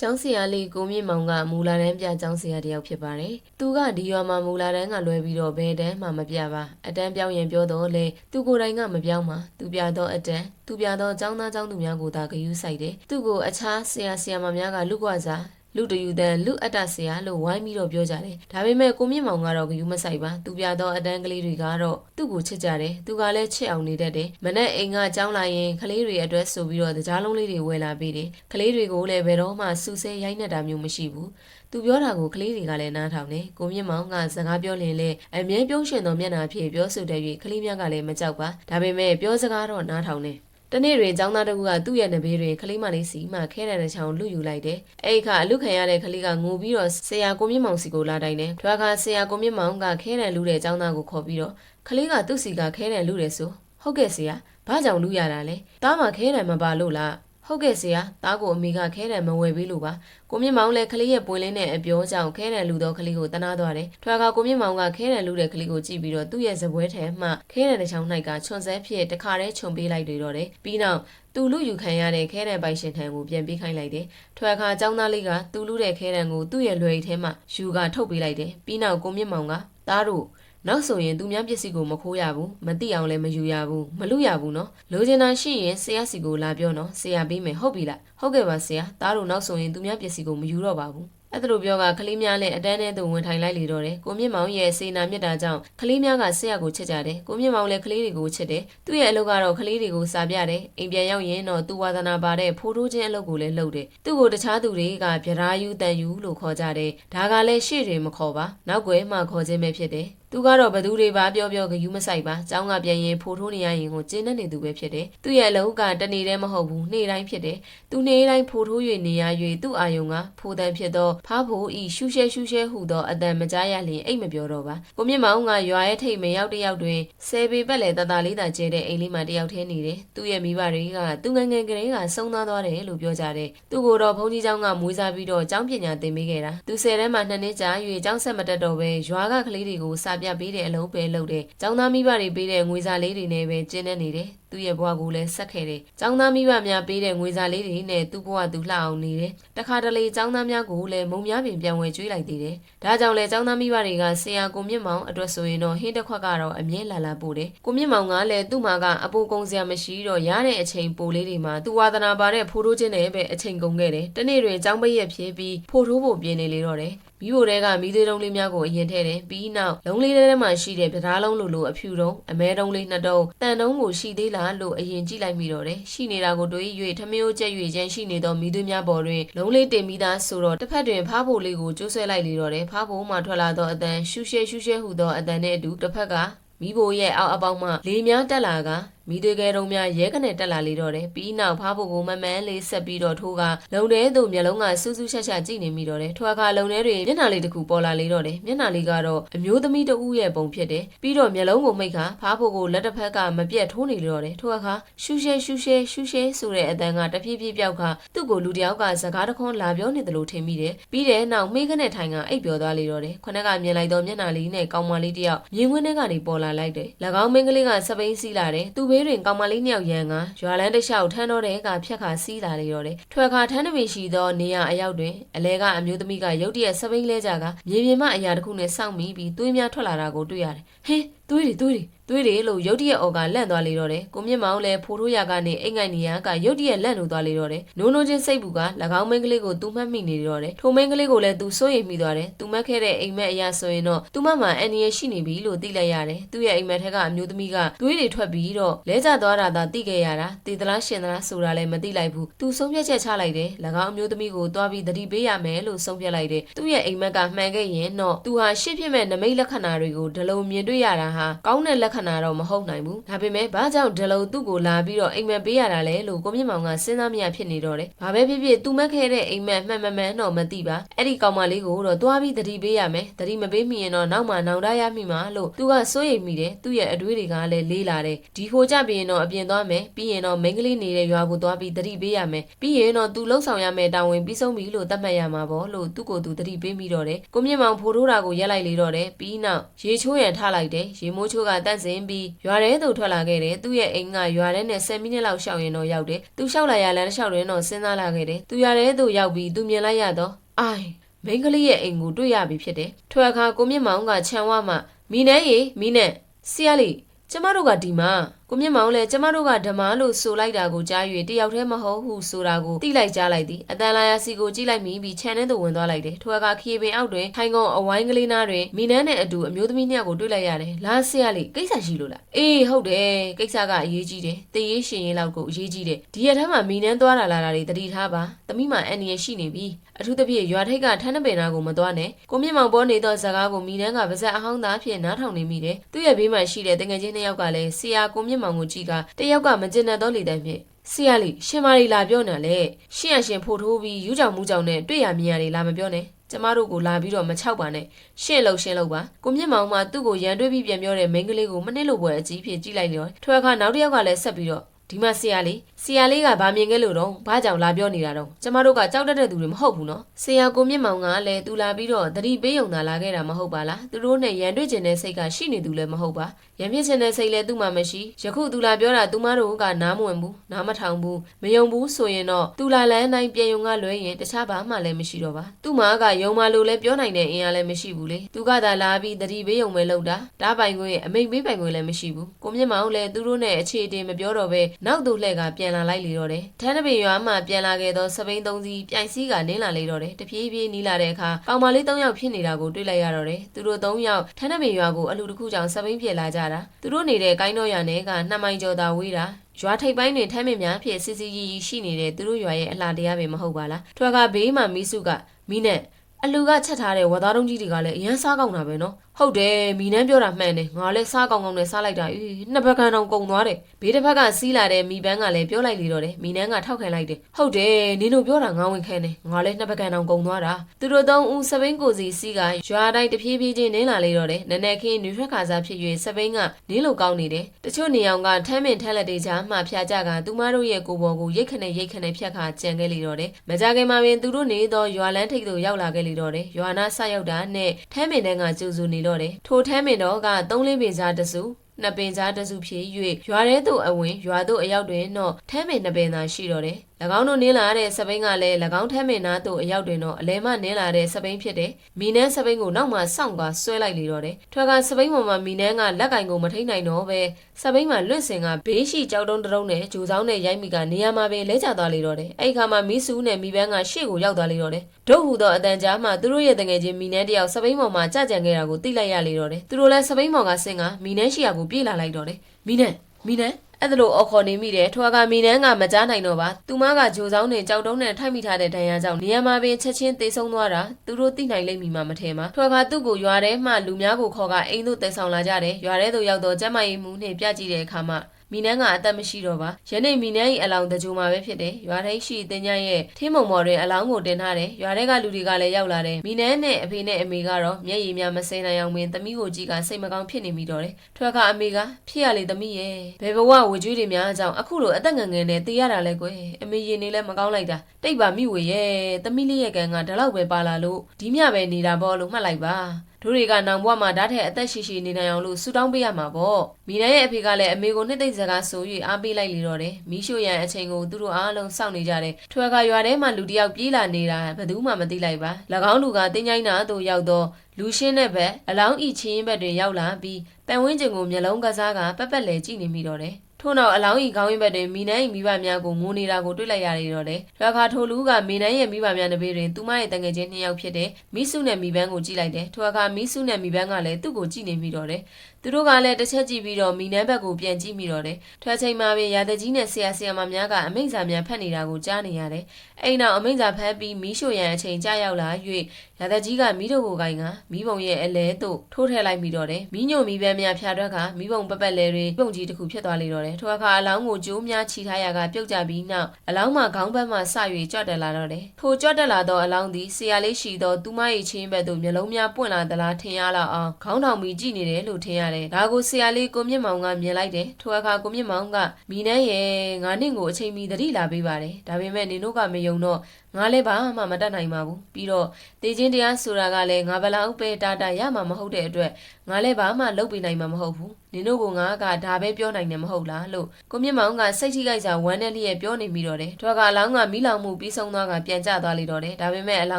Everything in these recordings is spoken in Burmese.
ကျောင်းဆရာလေးကိုမြင့်မောင်ကမူလာတန်းပြကျောင်းဆရာတစ်ယောက်ဖြစ်ပါတယ်။သူကဒီရွာမှာမူလာတန်းကလွဲပြီးတော့ဘယ်တန်းမှမပြပါ။အတန်းပြောင်းရင်ပြောတော့လေသူကိုယ်တိုင်ကမပြောင်းပါ။သူပြတော့အတန်းသူပြတော့ကျောင်းသားကျောင်းသူများကိုသာဂရုစိုက်တယ်။သူ့ကိုအခြားဆရာဆရာမများကလူကွာစား လူတယူတန်လူအတ္တဆရာလို့ဝိုင်းပြီးတော့ပြောကြတယ်။ဒါပေမဲ့ကိုမြင့်မောင်ကတော့ဂယူမဆိုင်ပါ။သူပြတော့အတန်းကလေးတွေကတော့သူ့ကိုချစ်ကြတယ်။သူကလည်းချစ်အောင်နေတတ်တယ်။မနဲ့အိမ်ကကြောင်းလာရင်ကလေးတွေအတွက်ဆိုပြီးတော့ကြားလုံးလေးတွေဝယ်လာပေးတယ်။ကလေးတွေကိုလည်းဘယ်တော့မှစူဆဲရိုက်နေတာမျိုးမရှိဘူး။သူပြောတာကိုကလေးတွေကလည်းနားထောင်တယ်။ကိုမြင့်မောင်ကစကားပြောရင်လည်းအမြဲပြုံးရှင်တော်မျက်နှာဖြစ်ပြောဆိုတဲ့၍ကလေးများကလည်းမကြောက်ပါ။ဒါပေမဲ့ပြောစကားတော့နားထောင်တယ်။ တနေ့တွင်ចောင်းသားတစ်ခုကသူ့ရဲ့နဘေးတွင်ကလေးမလေးစီမှခဲတဲ့တစ်ချောင်းလူယူလိုက်တယ်။အဲ့ဒီအခါအလူခံရတဲ့ကလေးကငိုပြီးတော့ဆရာကိုမြင့်မောင်စီကိုလာတိုင်းတယ်။ထွားခါဆရာကိုမြင့်မောင်ကခဲတဲ့လူတဲ့ចောင်းသားကိုခေါ်ပြီးတော့ကလေးကသူ့စီကခဲတဲ့လူတယ်ဆိုဟုတ်ကဲ့ဆရာဘာကြောင့်လူရတာလဲ။တားမှခဲတယ်မပါလို့လား။ ဟုတ်ကဲ့ဆရာတားကိုအမေကခဲတယ်မဝယ်ပေးလို့ပါကိုမြင့်မောင်လည်းကလေးရဲ့ပွင့်လင်းတဲ့အပြောကြောင့်ခဲတယ်လူသောကလေးကိုတနာသွားတယ်ထွာကကိုမြင့်မောင်ကခဲတယ်လူတဲ့ကလေးကိုကြည့်ပြီးတော့သူ့ရဲ့ဇပွဲထဲမှခဲတယ်တစ်ချောင်း၌ကချွန်ဆဲဖြစ်တခါတည်းခြုံပေးလိုက်တွေတော့တယ်ပြီးနောက်သူလူယူခံရတဲ့ခဲတဲ့ပိုင်ရှင်ထံကိုပြန်ပေးခိုင်းလိုက်တယ်။ထွာခါចောင်းသားလေးကသူလူတဲ့ခဲတဲ့ကိုသူ့ရဲ့လွယ်ရီထဲမှာယူကထုတ်ပေးလိုက်တယ်။ပြီးနောက်ကိုမြင့်မောင်ကသားတို့ နောက်ဆိုရင်သူများပစ္စည်းကိုမခိုးရဘူးမသိအောင်လည်းမယူရဘူးမလူရဘူးနော်လိုချင်တာရှိရင်ဆရာစီကိုလာပြောနော်ဆရာပေးမယ်ဟုတ်ပြီလားဟုတ်ကဲ့ပါဆရာသားတို့နောက်ဆိုရင်သူများပစ္စည်းကိုမယူတော့ပါဘူးအဲ့ဒါလိုပြောကကလေးများလည်းအတန်းထဲသို့ဝင်ထိုင်လိုက်လေတော့တယ်ကိုမြင့်မောင်ရဲ့စေနာမြတ်တာကြောင့်ကလေးများကဆရာကိုချစ်ကြတယ်ကိုမြင့်မောင်လည်းကလေးတွေကိုချစ်တယ်သူ့ရဲ့အလုပ်ကတော့ကလေးတွေကိုစာပြတယ်အိမ်ပြန်ရောက်ရင်တော့သူဝါသနာပါတဲ့ဖိုးထိုးခြင်းအလုပ်ကိုလည်းလုပ်တယ်သူ့ကိုတခြားသူတွေကဗျရာယူတန်ယူလို့ခေါ်ကြတယ်ဒါကလည်းရှေ့တွေမခေါ်ပါနောက်ွယ်မှခေါ်ခြင်းပဲဖြစ်တယ် သူကတော့ဘသူတွေပါပြောပြောဂယူးမဆိုင်ပါ။ကျောင်းကပြန်ရင်ဖိုးထိုးနေရရင်ကိုကျင်းနေနေသူပဲဖြစ်တယ်။သူ့ရဲ့အလုပ်ကတနေ့တည်းမဟုတ်ဘူးနေ့တိုင်းဖြစ်တယ်။သူနေ့တိုင်းဖိုးထိုး၍နေရ၍သူ့အာယုံကဖိုးတန်ဖြစ်သောဖားဖို့ဤရှူရှဲရှူရှဲဟူသောအတန်မကြားရလျင်အိတ်မပြောတော့ပါ။ကိုမြင့်မောင်ကရွာရဲ့ထိတ်မရောက်တယောက်တွင်ဆယ်ပေပတ်လေတတလေးသာကျဲတဲ့အိမ်လေးမှာတယောက်တည်းနေတယ်။သူ့ရဲ့မိဘတွေကသူငယ်ငယ်ကလေးကဆုံးသွားသွားတယ်လို့ပြောကြတယ်။သူကိုတော့ဘုန်းကြီးကျောင်းကမွေးစားပြီးတော့ကျောင်းပညာသင်ပေးခဲ့တာ။သူဆယ်တန်းမှာနှစ်နှစ်ကြာ၍ကျောင်းဆက်မတက်တော့ပဲရွာကကလေးတွေကိုစာပြပေးတဲ့အလုံးပဲလုပ်တယ်။ကျောင်းသားမိဘတွေပေးတဲ့ငွေစာလေးတွေနဲ့ပဲကျင်းနေနေတယ်။သူ့ရဲ့ဘဝကိုလည်းဆက်ခဲ့တယ်။ကျောင်းသားမိဘများပေးတဲ့ငွေစာလေးတွေနဲ့သူ့ဘဝသူလှအောင်နေတယ်။တခါတလေကျောင်းသားများကိုလည်းမုံများပင်ပြန်ဝယ်ကျွေးလိုက်သေးတယ်။ဒါကြောင့်လည်းကျောင်းသားမိဘတွေကဆရာကိုမြင့်မောင်အတွက်ဆိုရင်တော့ဟင်းတစ်ခွက်ကတော့အမြဲလာလာပို့တယ်။ကိုမြင့်မောင်ကလည်းသူ့မှာကအပူကုံစရာမရှိတော့ရတဲ့အချိန်ပိုလေးတွေမှာသူဝါသနာပါတဲ့ဖိုးထိုးခြင်းနဲ့ပဲအချိန်ကုန်ခဲ့တယ်။တနေ့တွင်ကျောင်းပိတ်ရက်ဖြစ်ပြီးဖိုးထိုးဖို့ပြင်းနေလေတော့တယ်။ မိဖို့တဲကမိသေးတုံးလေးများကိုအရင်ထည့်တယ်ပြီးနောက်လုံးလေးထဲမှာရှိတဲ့ပြဓာလုံးလိုလိုအဖြူတုံးအမဲတုံးလေးနှစ်တုံးတန်တုံးကိုရှိသေးလားလို့အရင်ကြည့်လိုက်မိတော့တယ်ရှိနေတာကိုတွေး၍ထမင်းိုးကျက်၍ရန်ရှိနေသောမိသွေးများပေါ်တွင်လုံးလေးတင်ပြီးသားဆိုတော့တစ်ဖက်တွင်ဖားဖို့လေးကိုကျိုးဆွဲလိုက်လေတော့တယ်ဖားဖို့မှထွက်လာသောအတန်ရှူရှဲရှူရှဲဟူသောအတန်နှင့်အတူတစ်ဖက်ကမိဘရဲ့အောက်အပေါက်မှလေများတက်လာကမိသွေးကဲတုံးများရဲကနေတက်လာလေတော့တယ်ပြီးနောက်ဖားဖို့ကိုမမန်းလေးဆက်ပြီးတော့ထိုးကလုံထဲသို့မျက်လုံးကစူးစူးရှက်ရှက်ကြည့်နေမိတော့တယ်ထိုအခါလုံထဲတွင်မျက်နှာလေးတစ်ခုပေါ်လာလေတော့တယ်မျက်နှာလေးကတော့အမျိုးသမီးတဦးရဲ့ပုံဖြစ်တယ်ပြီးတော့မျက်လုံးကိုမိတ်ခါဖားဖို့ကိုလက်တစ်ဖက်ကမပြတ်ထိုးနေလေတော့တယ်ထိုအခါရှူရှဲရှူရှဲရှူရှဲဆိုတဲ့အတန်ကတဖြည်းဖြည်းပြောက်ခါသူ့ကိုလူတယောက်ကစကားတခွန်းလာပြောနေတယ်လို့ထင်မိတယ်ပြီးတဲ့နောက်မေးခနဲ့ထိုင်ကအိပ်ပျော်သွားလေတော့တယ်ခொနက်ကမြင်လိုက်တော့မျက်နှာလေးနဲ့ကောင်းမလေးတယောက်မြင်ကွင်းထဲကနေပေါ်လာလိုက်တယ်၎င်းမင်းကလေးကစပိန်စီးလာတယ်သူ့ဘေးတွင်ကောင်းမလေးနှစ်ယောက်ရန်ကရွာလန်းတစ်လျှောက်ထမ်းတော့တဲ့ကဖြတ်ခါစီးလာလေတော့တယ်ထွက်ခါထမ်းတပင်ရှိသောနေရအရောက်တွင်အလဲကအမျိုးသမီးကရုတ်တရက်စပိန်လဲကြကမြေပြင်မှအရာတစ်ခုနဲ့စောင့်မိပြီးသွေးများထွက်လာတာကိုတွေ့ရတယ်ဟင်းသွေးတွေသွေးတွေသွေးတွေလို့ရုတ်တရက်အော်ကလန့်သွားလေတော့တယ်ကိုမြင့်မောင်လည်းဖိုးထိုးရကနေအိတ်ငိုက်နေရကရုတ်တရက်လန့်လို့သွားလေတော့တယ်နိုးနိုးချင်းစိတ်ပူက၎င်းမင်းကလေးကိုသူ့မှတ်မိနေတော့တယ်ထိုမင်းကလေးကိုလည်းသူစိုးရိမ်မိသွားတယ်သူမက်ခဲ့တဲ့အိမ်မက်အရာဆိုရင်တော့သူမမှအန်နီရရှိနေပြီလို့သိလိုက်ရတယ်သူ့ရဲ့အိမ်မက်ထက်ကအမျိုးသမီးကသွေးတွေထွက်ပြီးတော့လဲကျသွားတာသာသိခဲ့ရတာတည်သလားရှင်သလားဆိုတာလည်းမသိလိုက်ဘူးသူဆုံးဖြတ်ချက်ချလိုက်တယ်၎င်းအမျိုးသမီးကိုတွားပြီးသတိပေးရမယ်လို့ဆုံးဖြတ်လိုက်တယ်သူ့ရဲ့အိမ်မက်ကမှန်ခဲ့ရင်တော့သူဟာရှစ်ဖြစ်မဲ့နမိတ်လက္ခဏာတွေကိုဒလုံမြင်တွေ့ရတာဟာကောင်းတဲ့လက္ခဏာတော့မဟုတ်နိုင်ဘူးဒါပေမဲ့ဘာကြောင့်ဒလုံသူ့ကိုလာပြီးတော့အိမ်မက်ပေးရတာလဲလို့ကိုမြင့်မောင်ကစဉ်းစားမရဖြစ်နေတော့တယ်ဘာပဲဖြစ်ဖြစ်သူမက်ခဲ့တဲ့အိမ်မက်မှန်မှန်မှန်တော့မသိပါအဲ့ဒီကောင်မလေးကိုတော့တွားပြီးသတိပေးရမယ်သတိမပေးမိရင်တော့နောက်မှနောင်တရမိမှာလို့သူကစိုးရိမ်မိတယ်သူ့ရဲ့အတွေးတွေကလည်းလေးလာတယ်ဒီဖိုကြပြီးရင်တော့အပြင်သွားမယ်ပြီးရင်တော့မိန်းကလေးနေတဲ့ရွာကိုသွားပြီးသတိပေးရမယ်ပြီးရင်တော့သူလှုပ်ဆောင်ရမယ်တာဝန်ပြီးဆုံးပြီလို့သတ်မှတ်ရမှာပေါ့လို့သူ့ကိုယ်သူသတိပေးမိတော့တယ်ကိုမြင့်မောင်ဖိုးထိုးတာကိုရက်လိုက်လေတော့တယ်ပြီးနောက်ရေချိုးရန်ထားလိုက်တယ်ရေရေမိုးချိုးကတန့်စင်ပြီးရွာထဲသို့ထွက်လာခဲ့တယ်သူ့ရဲ့အိမ်ကရွာထဲနဲ့10မိနစ်လောက်ရှောက်ရင်တော့ရောက်တယ်သူရှောက်လာရလမ်းတစ်လျှောက်တွင်တော့စဉ်းစားလာခဲ့တယ်သူရွာထဲသို့ရောက်ပြီးသူမြင်လိုက်ရတော့အိုင်မိန်းကလေးရဲ့အိမ်ကိုတွေ့ရပြီဖြစ်တယ်ထွေအခါကိုမြင့်မောင်ကခြံဝမှမိနန်းရေမိနန်းဆရာလေးကျမတို့ကဒီမှာကိုမြင့်မောင်လည်းကျမတို့ကဓမ္မလို့ဆိုလိုက်တာကိုကြား၍တယောက်တည်းမဟုတ်ဟုဆိုတာကိုသိလိုက်ကြားလိုက်သည်အတန်လာယာစီကိုကြည့်လိုက်မိပြီးခြံထဲသို့ဝင်သွားလိုက်တယ်ထွေအခါခရီးပင်အောက်တွင်ထိုင်ကုန်အဝိုင်းကလေးနားတွင်မိနန်းနဲ့အတူအမျိုးသမီးနှစ်ယောက်ကိုတွေ့လိုက်ရတယ်လာဆရာလေးကိစ္စရှိလို့လားအေးဟုတ်တယ်ကိစ္စကအရေးကြီးတယ်တရေးရှင်ရင်လောက်ကိုအရေးကြီးတယ်ဒီရက်ထမ်းမှာမိနန်းသွားတာလာတာတွေတတိထားပါသမီးမအန်နီရရှိနေပြီအထူးသဖြင့်ရွာထိပ်ကထန်းနှပင်နာကိုမသွားနဲ့ကိုမြင့်မောင်ပေါ်နေသောဇာကားကိုမိနန်းကပါဇက်အဟောင်းသားဖြစ်နားထောင်နေမိတယ်သူ့ရဲ့ဘေးမှာရှိတဲ့တငယ်ချင်းနှစ်ယောက်ကလည်းဆရာကိုမြင့်မောင်ကိုကြည့်ကတယောက်ကမကျင်တတ်သောလေတံဖြင့်ဆရာလေးရှင်မာရီလာပြောနေလေရှင့်ရရှင်ဖို့ထိုးပြီးယူးကြောင်မှုကြောင်နဲ့တွေ့ရမြင်ရတယ်လာမပြောနဲ့ကျမတို့ကိုလာပြီးတော့မချောက်ပါနဲ့ရှင့်လို့ရှင့်လို့ပါကိုမြင့်မောင်မှသူ့ကိုရန်တွေးပြီးပြန်ပြောတဲ့မိန်းကလေးကိုမနစ်လို့ပွဲအကြီးဖြစ်ကြည့်လိုက်လျောထွေအခါနောက်တစ်ယောက်ကလည်းဆက်ပြီးတော့ဒီမှာဆရာလေး ဆရာလေးကဗာမြင်ခဲ့လို့တော့ဘာကြောင့်လာပြောနေတာတော့ကျမတို့ကကြောက်တတ်တဲ့သူတွေမဟုတ်ဘူးနော်ဆရာကိုမြင့်မောင်ကလည်းသူလာပြီးတော့တတိပေးုံသာလာခဲ့တာမဟုတ်ပါလားသူတို့နဲ့ရန်တွေ့ကျင်တဲ့စိတ်ကရှိနေသူလည်းမဟုတ်ပါရန်ဖြစ်ချင်တဲ့စိတ်လည်းသူ့မှာမရှိယခုသူလာပြောတာသူမတို့ကနားမဝင်ဘူးနားမထောင်ဘူးမယုံဘူးဆိုရင်တော့သူလာလန်းတိုင်းပြန်ယုံကလွဲရင်တခြားဘာမှလည်းမရှိတော့ပါသူ့မှာကယုံမလို့လည်းပြောနိုင်တဲ့အင်အားလည်းမရှိဘူးလေသူကသာလာပြီးတတိပေးုံပဲလုပ်တာတားပိုင်ခွင့်အမိန်ပေးပိုင်ခွင့်လည်းမရှိဘူးကိုမြင့်မောင်လည်းသူတို့နဲ့အခြေအတင်မပြောတော့ပဲနောက်သူလှည့်ကပြန်လာလိုက်လေတော့တယ်ထန်းတပင်ရွာမှပြန်လာခဲ့သောစပိန်သုံးစီးပြိုင်စည်းကနင်းလာလေတော့တယ်တပြေးပြေးနီးလာတဲ့အခါကောင်မလေး၃ယောက်ဖြစ်နေတာကိုတွေ့လိုက်ရတော့တယ်သူတို့၃ယောက်ထန်းတပင်ရွာကိုအလူတစ်ခုကြောင့်စပိန်ဖြစ်လာကြတာသူတို့နေတဲ့ကိုင်းတော်ရွာနယ်ကနှစ်မိုင်ကျော်သာဝေးတာရွာထိပ်ပိုင်းတွင်ထမ်းမင်များဖြစ်စစ်စစ်ရီရီရှိနေတဲ့သူတို့ရွာရဲ့အလှတရားပဲမဟုတ်ပါလားထွက်ကဘေးမှာမီးစုကမီးနဲ့အလူကချက်ထားတဲ့ဝါသားတုံးကြီးတွေကလည်းအရန်စားကောင်းတာပဲနော် ဟုတ်တယ်မီနန်းပြောတာမှန်တယ်ငါလည်းစားကောင်းကောင်းနဲ့စားလိုက်တာအေးနှစ်ဘက်ကန်တော့ကုံသွားတယ်ဘေးတစ်ဖက်ကစီးလာတဲ့မီပန်းကလည်းပြောလိုက်လေတော့တယ်မီနန်းကထောက်ခံလိုက်တယ်ဟုတ်တယ်နင်တို့ပြောတာငါဝင်ခဲနေငါလည်းနှစ်ဘက်ကန်တော့ကုံသွားတာသူတို့သုံးဦးစပိန်ကိုစီစီးကရွာတိုင်းတဖြည်းဖြည်းချင်းနင်းလာလေတော့တယ်နည်းနည်းခင်းနွေထွက်ခါစားဖြစ်၍စပိန်ကနင်းလို့ကောင်းနေတယ်တချို့နေအောင်ကထမ်းမင်ထက်လက်တွေကြားမှဖြာကြကသူမတို့ရဲ့ကိုယ်ပေါ်ကိုရိတ်ခနဲ့ရိတ်ခနဲ့ဖြတ်ခါကြံခဲ့လေတော့တယ်မကြခင်မှာပင်သူတို့နေသောရွာလန်းထိပ်သို့ရောက်လာခဲ့လေတော့တယ်ရွာနာဆက်ရောက်တာနဲ့ထမ်းမင်တန်းကကျူစုနေတော့တယ်ထိုထမ်းမင်တော်ကသုံးလေးပင်စားတစုနှစ်ပင်ကြားတစုဖြစ်၍ရွာထဲသို့အဝင်ရွာသို့အရောက်တွင်တော့ထမ်းပင်နှစ်ပင်သာရှိတော့တယ်။၎င်းတို့နင်းလာတဲ့စပိန်ကလည်း၎င်းထမ်းပင်နာသို့အရောက်တွင်တော့အလဲမနင်းလာတဲ့စပိန်ဖြစ်တယ်။မီနန်းစပိန်ကိုနောက်မှစောင့်ကာဆွဲလိုက်လေတော့တယ်။ထွက်ကစပိန်ပေါ်မှာမီနန်းကလက်ကင်ကိုမထိန်နိုင်တော့ပဲစပိန်မှာလွင့်စင်ကဘေးရှိကြောက်တုံးတုံးနဲ့ဂျိုဆောင်နဲ့ရိုက်မိကနေရာမှာပင်လဲကျသွားလေတော့တယ်။အဲ့ခါမှာမီဆူးနဲ့မီပန်းကရှေ့ကိုရောက်သွားလေတော့တယ်။ဒုတ်ဟူသောအတန်ကြားမှာသူတို့ရဲ့တငယ်ချင်းမီနန်းတယောက်စပိန်ပေါ်မှာကြကြံခဲ့တာကိုသိလိုက်ရလေတော့တယ်။သူတို့လည်းစပိန်ပေါ်ကဆင်ကမီနန်းရှိရာကိုပြေးလာလိုက်တော့တယ်။မီနန်းမီနန်း အဲ့ဒါလို့အော်ခေါ်နေမိတယ်ထွာကမီနန်းကမကြားနိုင်တော့ပါသူမကဂျိုဆောင်နဲ့ကြောက်တုံးနဲ့ထိုက်မိထားတဲ့ဒဏ်ရာကြောင့်နေရာမှာပင်ချက်ချင်းသေဆုံးသွားတာသူတို့သိနိုင်လိမ့်မည်မှာမထင်ပါထွာကသူ့ကိုရွာထဲမှလူများကိုခေါ်ကအိမ်သို့တည်ဆောင်လာကြတယ်ရွာထဲသို့ရောက်တော့ကျမကြီးမူနှင့်ပြကြည့်တဲ့အခါမှာ မီနန်းကအသက်မရှိတော့ပါယနေ့မီနန်း၏အလောင်းတကြိုမှာပဲဖြစ်တယ်ရွာထိပ်ရှိတင်ကြရဲ့ထင်းမုံမော်တွင်အလောင်းကိုတင်ထားတယ်ရွာထဲကလူတွေကလည်းရောက်လာတယ်မီနန်းနဲ့အဖေနဲ့အမေကတော့မျက်ရည်များမစဲနိုင်အောင်ပင်သမီးကိုကြည့်ကစိတ်မကောင်းဖြစ်နေမိတော့တယ်ထွက်ကအမေကဖြစ်ရလေသမီးရဲ့ဘယ်ဘဝဝကြွေးတွေများအကြောင်းအခုလိုအသက်ငယ်ငယ်နဲ့တည်ရတာလဲကွယ်အမေရင်နေလဲမကောင်းလိုက်တာတိတ်ပါမိဝေရဲ့သမီးလေးရဲ့ကံကဒါလောက်ပဲပါလာလို့ဒီမြပဲနေတာပေါ့လို့မှတ်လိုက်ပါ တို့တွေကနောင်ဘဝမှာဓာတ်ထက်အသက်ရှိရှိနေနိုင်အောင်လို့ဆူတောင်းပေးရမှာပေါ့မိနန်းရဲ့အဖေကလည်းအမေကိုနှစ်သိမ့်စကားဆို၍အားပေးလိုက်လေတော့တယ်မိရှို့ရန်အချိန်ကိုသူတို့အားလုံးစောင့်နေကြတယ်ထွဲကရွာထဲမှာလူတစ်ယောက်ပြေးလာနေတာဘယ်သူမှမသိလိုက်ပါ၎င်းလူကတင်းချိုင်းနာသို့ရောက်တော့လူရှင်းတဲ့ဘက်အလောင်းဤချင်းဘက်တွင်ရောက်လာပြီးပန်ဝင်းကျင်ကိုမျက်လုံးကစားကပက်ပက်လဲကြည့်နေမိတော့တယ် ထို့နောက်အလောင်းဤခေါင်းရင်းဘက်တွင်မိနန်း၏မိဘများကိုငိုနေတာကိုတွေ့လိုက်ရလေတော့တယ်။ရခါထိုလူကမိနန်းရဲ့မိဘများတစ်ပေတွင်သူမရဲ့တငယ်ချင်းနှစ်ယောက်ဖြစ်တဲ့မိစုနဲ့မိဘန်းကိုကြည့်လိုက်တယ်။ထိုအခါမိစုနဲ့မိဘန်းကလည်းသူ့ကိုကြည့်နေမိတော့တယ်။သူတို့ကလည်းတစ်ချက်ကြည့်ပြီးတော့မိနန်းဘက်ကိုပြန်ကြည့်မိတော့တယ်။ထွက်ချိန်မှာပင်ရာသကြီးနဲ့ဆရာဆရာမများကအမိန့်စာများဖတ်နေတာကိုကြားနေရတယ်။အဲ့နောက်အမိန့်စာဖတ်ပြီးမီးရှို့ရန်အချိန်ကြာရောက်လာ၍ရာသကြီးကမိတို့ကိုကိုင်ကမိဘုံရဲ့အလဲသို့ထိုးထည့်လိုက်မိတော့တယ်။မိညို့မိဘန်းများဖျားတွက်ကမိဘုံပက်ပက်လဲတွေပုံကြီးတစ်ခုဖြစ်သွားလေတော့တယ်။ထိုအခါအလောင်းကိုကျိုးများချီထားရာကပြုတ်ကြပြီးနောက်အလောင်းမှာခေါင်းဘက်မှဆ၍ကြွတက်လာတော့တယ်။ထိုကြွတက်လာသောအလောင်းသည်ဆရာလေးရှိသောသူမ၏ချင်းဘက်သို့မျက်လုံးများပွင့်လာသလားထင်ရလောက်အောင်ခေါင်းထောင်ပြီးကြည့်နေတယ်လို့ထင်ရတယ်။ဒါကိုဆရာလေးကိုမြင့်မောင်ကမြင်လိုက်တယ်။ထိုအခါကိုမြင့်မောင်ကမိနန်းရဲ့ငါနင့်ကိုအချိန်မီသတိလာပေးပါတယ်။ဒါပေမဲ့နင်တို့ကမယုံတော့မ ငါလည်းဘာမှမတတ်နိုင်ပါဘူးပြီးတော့တေချင်းတရားဆိုတာကလည်းငါဘလောက်ပဲတာတာရမှာမဟုတ်တဲ့အတွက်ငါလည်းဘာမှလုပ်ပေးနိုင်မှာမဟုတ်ဘူးနင်တို့ကငါကဒါပဲပြောနိုင်တယ်မဟုတ်လားလို့ကိုမြင့်မောင်ကစိတ်ထိခိုက်စာဝမ်းနဲ့လျက်ပြောနေမိတော့တယ်ထွက်ကအလောင်းကမိလောင်မှုပြီးဆုံးသွားကပြန်ကျသွားလိတော့တယ်ဒါပေမဲ့အလော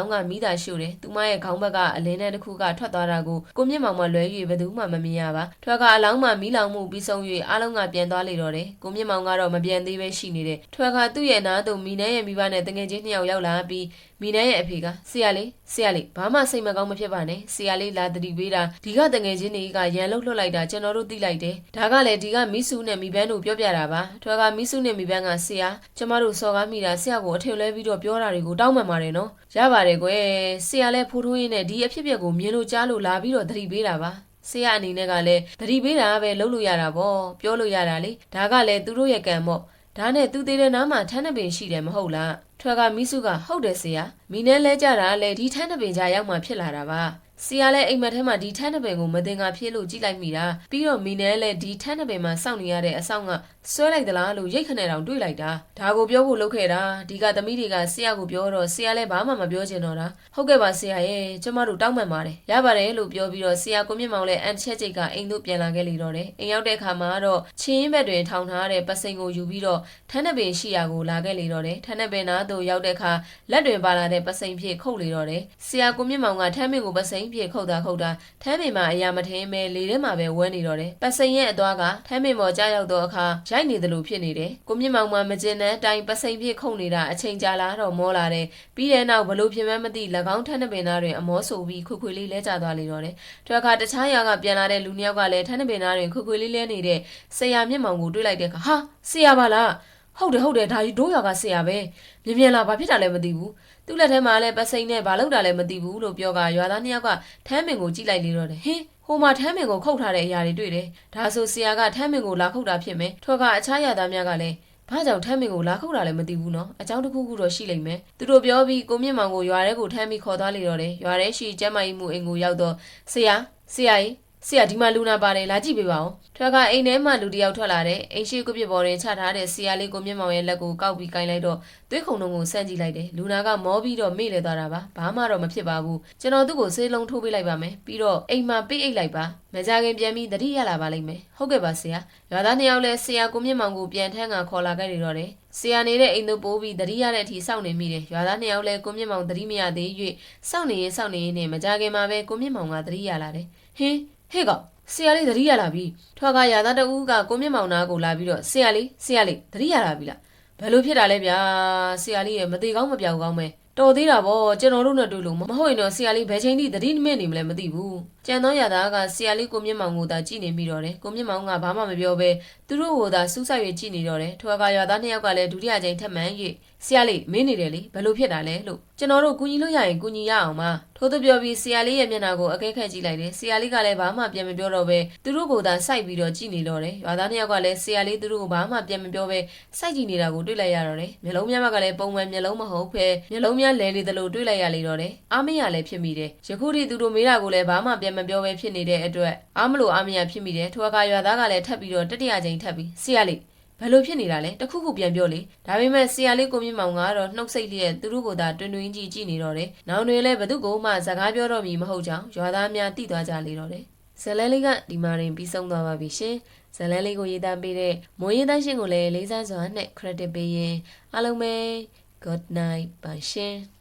င်းကမိတာရှို့တယ်သူမရဲ့ခေါင်းဘက်ကအလင်းနဲ့တစ်ခုကထွက်သွားတာကိုကိုမြင့်မောင်မလွဲ၍ဘယ်သူမှမမြင်ရပါထွက်ကအလောင်းမှမိလောင်မှုပြီးဆုံး၍အားလုံးကပြန်သွားလိတော့တယ်ကိုမြင့်မောင်ကတော့မပြန်သေးပဲရှိနေတယ်ထွက်ကသူ့ရဲ့နားသို့မိနဲ့ရဲ့မိဘနဲ့တငယ်ချင်းနှစ်ယောက်ရောက်လာပြီးမိနဲ့ရဲ့အဖေကဆရာလေးဆရာလေးဘာမှစိတ်မကောင်းမဖြစ်ပါနဲ့ဆရာလေးလာတတိပေးတာဒီကတငယ်ချင်းတွေကရန်လုတ်လွတ်လိုက်တာကျွန်တော်တို့သိလိုက်တယ်ဒါကလည်းဒီကမိစုနဲ့မိဘန်းတို့ပြောပြတာပါထွက်ကမိစုနဲ့မိဘန်းကဆရာကျမတို့စော်ကားမိတာဆရာကိုအထင်လဲပြီးတော့ပြောတာတွေကိုတောင်းပန်ပါတယ်နော်ရပါတယ်ကွယ်ဆရာလည်းဖိုးထိုးရင်းနဲ့ဒီအဖြစ်အပျက်ကိုမြင်လို့ကြားလို့လာပြီးတော့တတိပေးတာပါဆရာအနေနဲ့ကလည်းတတိပေးတာပဲလုပ်လို့ရတာပေါ့ပြောလို့ရတာလေဒါကလည်းသူတို့ရဲ့ကံပေါ့ ဒါနဲ့သူသေးတဲ့နားမှာထန်းနှပင်ရှိတယ်မဟုတ်လားထွက်ကမိစုကဟုတ်တယ်ဆရာမိနဲ့လဲကြတာလဲဒီထန်းနှပင်ကြားရောက်မှဖြစ်လာတာပါ ဆရာလည်းအိမ်မက်ထဲမှာဒီထန်းနှပင်ကိုမတင်ငါဖြစ်လို့ကြည့်လိုက်မိတာပြီးတော့မိနဲ့လည်းဒီထန်းနှပင်မှာစောင့်နေရတဲ့အဆောင်ကဆွဲလိုက်သလားလို့ရိတ်ခနဲ့တောင်တွေးလိုက်တာဒါကိုပြောဖို့လုပ်ခဲ့တာဒီကသမီးတွေကဆရာကိုပြောတော့ဆရာလည်းဘာမှမပြောချင်တော့တာဟုတ်ကဲ့ပါဆရာရဲ့ကျမတို့တောင်းပန်ပါတယ်ရပါတယ်လို့ပြောပြီးတော့ဆရာကိုမြင့်မောင်လည်းအန်ချက်ချိတ်ကအိမ်သို့ပြန်လာခဲ့လေတော့တယ်အိမ်ရောက်တဲ့အခါမှာတော့ချင်းရင်ဘက်တွင်ထောင်ထားတဲ့ပစိန်ကိုယူပြီးတော့ထန်းနှပင်ရှိရာကိုလာခဲ့လေတော့တယ်ထန်းနှပင်နားသို့ရောက်တဲ့အခါလက်တွင်ပါလာတဲ့ပစိန်ဖြစ်ခုတ်လေတော့တယ်ဆရာကိုမြင့်မောင်ကထန်းပင်ကိုပစိန်ဖြစ်ခုတ်တာခုတ်တာထန်းပင်မှာအရာမထင်းပဲလေထဲမှာပဲဝဲနေတော့တယ်ပစိန်ရဲ့အသွားကထန်းပင်ပေါ်ကြားရောက်တော့အခါရိုက်နေတယ်လို့ဖြစ်နေတယ်ကိုမြင့်မောင်မှမကျင်တဲ့အတိုင်းပစိန်ဖြစ်ခုတ်နေတာအချိန်ကြာလာတော့မောလာတယ်ပြီးတဲ့နောက်ဘလို့ဖြစ်မှန်းမသိ၎င်းထန်းနှပင်သားတွင်အမောဆိုပြီးခွခွလေးလဲကျသွားလေတော့တယ်ဒီအခါတခြားရွာကပြန်လာတဲ့လူနှစ်ယောက်ကလည်းထန်းနှပင်သားတွင်ခွခွလေးလဲနေတဲ့ဆရာမြင့်မောင်ကိုတွေ့လိုက်တဲ့အခါဟာဆရာပါလား ဟုတ်တယ်ဟုတ်တယ်ဒါကြီးဒိုးရွာကဆရာပဲမြင်မြင်လာဘာဖြစ်တာလဲမသိဘူးသူ့လက်ထဲမှာလည်းပစိန်နဲ့ဘာလုပ်တာလဲမသိဘူးလို့ပြောကရွာသားနှစ်ယောက်ကထမ်းပင်ကိုကြည့်လိုက်လေတော့တယ်ဟင်းဟိုမှာထမ်းပင်ကိုခုတ်ထားတဲ့အရာတွေတွေ့တယ်ဒါဆိုဆရာကထမ်းပင်ကိုလာခုတ်တာဖြစ်မယ်ထွက်ကအခြားရွာသားများကလည်းဘာကြောင့်ထမ်းပင်ကိုလာခုတ်တာလဲမသိဘူးနော်အကြောင်းတစ်ခုခုတော့ရှိလိမ့်မယ်သူတို့ပြောပြီးကိုမြင့်မောင်ကိုရွာထဲကိုထမ်းပြီးခေါ်သွားလေတော့တယ်ရွာထဲရှိကျမ်းမာရေးမှုအိမ်ကိုရောက်တော့ဆရာဆရာကြီး ဆရာဒီမှာလူနာပါတယ်လာကြည့်ပေးပါဦးထွက်ကအိမ်ထဲမှာလူတစ်ယောက်ထွက်လာတယ်အိမ်ရှိကုပြစ်ပေါ်တွင်ချထားတဲ့ဆရာလေးကိုမြင့်မောင်ရဲ့လက်ကိုကောက်ပြီးကိုင်းလိုက်တော့သွေးခုံလုံးကိုဆန့်ကြည့်လိုက်တယ်လူနာကမောပြီးတော့မေ့လေသွားတာပါဘာမှတော့မဖြစ်ပါဘူးကျွန်တော်သူ့ကိုဆေးလုံးထိုးပေးလိုက်ပါမယ်ပြီးတော့အိမ်မှာပိတ်အိတ်လိုက်ပါမကြခင်ပြန်ပြီးတတိရလာပါလိမ့်မယ်ဟုတ်ကဲ့ပါဆရာရွာသားနှစ်ယောက်လည်းဆရာကိုမြင့်မောင်ကိုပြန်ထမ်းကခေါ်လာခဲ့နေတော့တယ်ဆရာနေတဲ့အိမ်တို့ပိုးပြီးတတိရတဲ့အထိစောင့်နေမိတယ်ရွာသားနှစ်ယောက်လည်းကိုမြင့်မောင်တတိမရသေး၍စောင့်နေရင်စောင့်နေရင်နဲ့မကြခင်မှာပဲကိုမြင့်မောင်ကတတိရလာတယ်ဟင်းဟဲ့ကောင်ဆရာလေးသတိရလာပြီထွက်ကရာသားတဦးကကိုမြင့်မောင်နာကိုလာပြီးတော့ဆရာလေးဆရာလေးသတိရလာပြီလားဘယ်လိုဖြစ်တာလဲဗျာဆရာလေးရဲ့မသေးကောင်းမပြောင်ကောင်းပဲတော်သေးတာဗောကျွန်တော်တို့နဲ့တွေ့လို့မဟုတ်ရင်တော့ဆရာလေးဘယ်ချိန်ထိသတိမဲ့နေမလဲမသိဘူး ကြံသောရာသားကဆရာလေးကိုမြင့်မောင်ကိုသာကြည့်နေမိတော့တယ်ကိုမြင့်မောင်ကဘာမှမပြောဘဲသူတို့ကိုသာစူးစိုက်၍ကြည့်နေတော့တယ်ထွက်ကရာသားနှစ်ယောက်ကလည်းဒုတိယကြိမ်ထပ်မံ၍ဆရာလေးမင်းနေတယ်လေဘယ်လိုဖြစ်တာလဲလို့ကျွန်တော်တို့ကူညီလို့ရရင်ကူညီရအောင်ပါထို့သူပြောပြီးဆရာလေးရဲ့မျက်နှာကိုအကဲခတ်ကြည့်လိုက်တယ်ဆရာလေးကလည်းဘာမှပြန်မပြောတော့ဘဲသူတို့ကိုသာစိုက်ပြီးတော့ကြည့်နေတော့တယ်ရွာသားနှစ်ယောက်ကလည်းဆရာလေးသူတို့ကိုဘာမှပြန်မပြောဘဲစိုက်ကြည့်နေတာကိုတွေ့လိုက်ရတော့တယ်မျက်လုံးများကလည်းပုံမှန်မျက်လုံးမဟုတ်ဖဲမျက်လုံးများလဲနေသလိုတွေ့လိုက်ရလေတော့တယ်အားမရလည်းဖြစ်မိတယ်ယခုထိသူတို့မေးတာကိုလည်းဘာမှပြန်မပြောဘဲဖြစ်နေတဲ့အတွက်အားမလို့အားမရဖြစ်မိတယ်ထိုအခါရွာသားကလည်းထပ်ပြီးတော့တတိယကြိမ်ထပ်ပြီးဆရာလေးဘယ်လိုဖြစ်နေတာလဲတခုခုပြန်ပြောလေဒါပေမဲ့ဆရာလေးကိုမြင့်မောင်ကတော့နှုတ်ဆက်လျက်သူတို့ကိုသာတွင်တွင်ကြည့်ကြည့်နေတော့တယ်။နောင်တွေလည်းဘသူ့ကိုမှစကားပြောတော့မည်မဟုတ်ကြောင်းရွာသားများသိသွားကြလေတော့တယ်။ဇလန်လေးကဒီမှာရင်ပြီးဆုံးသွားပါပြီရှင်။ဇလန်လေးကိုရေးသားပေးတဲ့မွေးရေးသားရှင်ကိုလည်းလေးစားစွာနဲ့ credit ပေးရင်အားလုံးပဲ good night ပါရှင်။